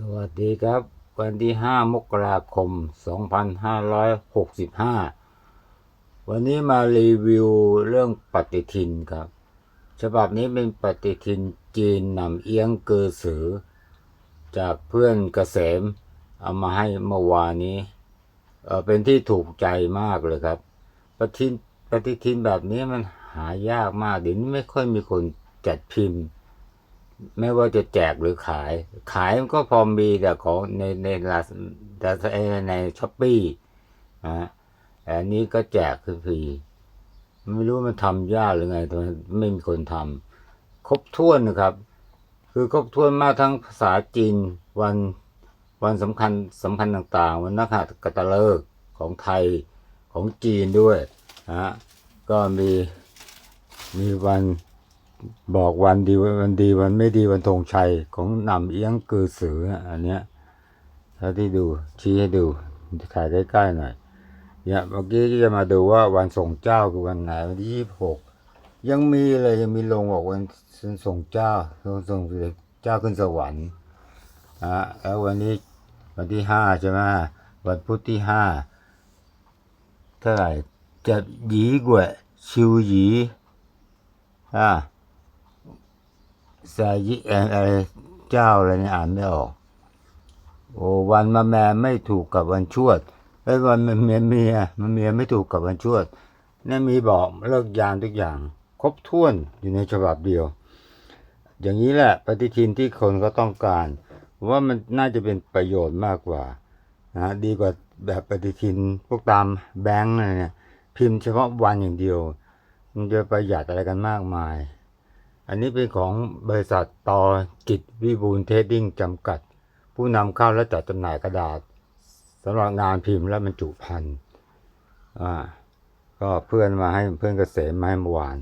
สวัสดีครับ วันที่ 5 มกราคม 2565 วันนี้มารีวิวเรื่องปฏิทินครับ ฉบับนี้เป็นปฏิทินจีนนำเอียงเกอสือ จากเพื่อนเกษมเอามาให้เมื่อวานนี้เออเป็นที่ถูกใจมากเลยครับ ปฏิทินปฏิทินแบบนี้มันหายากมากเดี๋ยวนี้ไม่ค่อยมีคนจัดพิมพ์ ไม่ว่าจะแจกหรือขาย ขายมันก็พอมีแต่ของในในลาแต่ในช้อปปี้นะแต่อันนี้ก็แจกคือฟรีไม่รู้มันทำยากหรือไงทำไมไม่มีคนทำครบถ้วนนะครับ คือครบถ้วนมากทั้งภาษาจีนวันวันสำคัญสำคัญต่างๆ วันนักขัตฤกษ์ของไทยของจีนด้วยนะฮะก็มีมีวัน บอกวันดีวันดีวันไม่ดีวันธงชัยของนำเอียงกือสืออันเนี้ยถ้าที่ดูชี้ให้ดูถ่ายใกล้ๆหน่อยเนี่ยเมื่อกี้จะมาดูว่าวันส่งเจ้าคือวันไหนวันที่ยี่สิบหกยังมีเลยยังมีลงบอกวันส่งเจ้าส่งเจ้าขึ้นสวรรค์อะแล้ววันนี้วันที่ห้าใช่ไหมวันพุธที่ห้าเท่าไหร่จะหยีกว่าชิวหยีอ่า สายิเอ่ออะไรเจ้าอะไรเนี่ยอ่านไม่ออก โอ้วันมาแม่ไม่ถูกกับวันชวดไอ้วันมันเมียเมียมันเมียไม่ถูกกับวันชวดนี่มีบอกเลิกยามทุกอย่าง ครบถ้วนอยู่ในฉบับเดียว อย่างนี้แหละปฏิทินที่คนก็ต้องการว่ามันน่าจะเป็นประโยชน์มากกว่านะดีกว่าแบบปฏิทินพวกตามแบงก์อะไรเนี่ยพิมพ์เฉพาะวันอย่างเดียว มันจะประหยัดอะไรกันมากมาย อันนี้เป็นของบริษัทตอกิจวิบูลเทดดิ้งจำกัด ผู้นำเข้าและจัดจำหน่ายกระดาษสำหรับงานพิมพ์และบรรจุภัณฑ์อ่าก็เพื่อนมาให้เพื่อนเกษมมาให้เมื่อวาน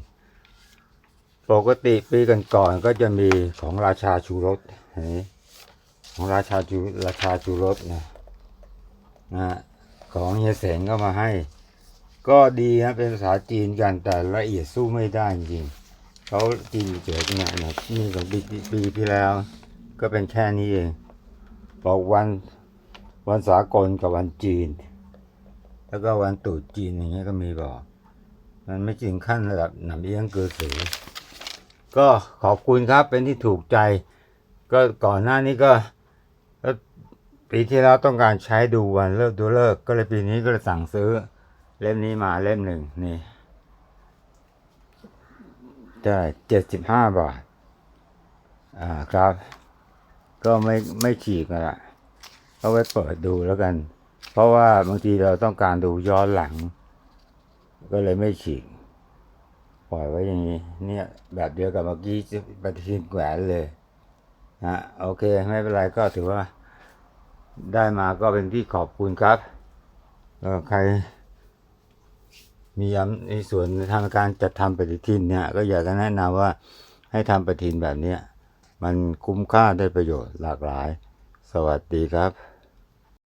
ปกติปีก่อนก็จะมีของราชาชูรสของราชาชูราชาชูรสนะนะของเฮียเสงก็มาให้ ก็ดีนะเป็นภาษาจีนกันแต่ละเอียดสู้ไม่ได้จริง เขาจีเฉยๆเนี่ยนะนี่ของปีปีที่แล้ว ก็เป็นแค่นี้เองบอกวันวันสากลกับวันจีน แล้วก็วันตรุษจีนอย่างเงี้ยก็มีบอก มันไม่ถึงขั้นระดับหนำเอี้ยงเกือสือก็ขอบคุณครับเป็นที่ถูกใจ ก็ก่อนหน้านี้ก็ก็ปีที่แล้วต้องการใช้ดูวันเลิกดูเลิกก็เลยปีนี้ก็เลยสั่งซื้อ เล่มนี้มาเล่มหนึ่งนี่ ได้เจ็ดสิบห้าบาท อ่าครับ ก็ไม่ไม่ฉีกกันละเอาไว้เปิดดูแล้วกัน เพราะว่าบางทีเราต้องการดูย้อนหลัง ก็เลยไม่ฉีก ปล่อยไว้อย่างนี้ เนี่ย แบบเดียวกับเมื่อกี้ปฏิทินแหวนเลยนะโอเค ไม่เป็นไรก็ถือว่า ได้มาก็เป็นที่ขอบคุณครับแล้วใคร มีย้ำในส่วนในทางการจัดทำปฏิทินเนี่ยก็อยากจะแนะนำว่าให้ทำปฏิทินแบบนี้มันคุ้มค่าได้ประโยชน์หลากหลาย สวัสดีครับ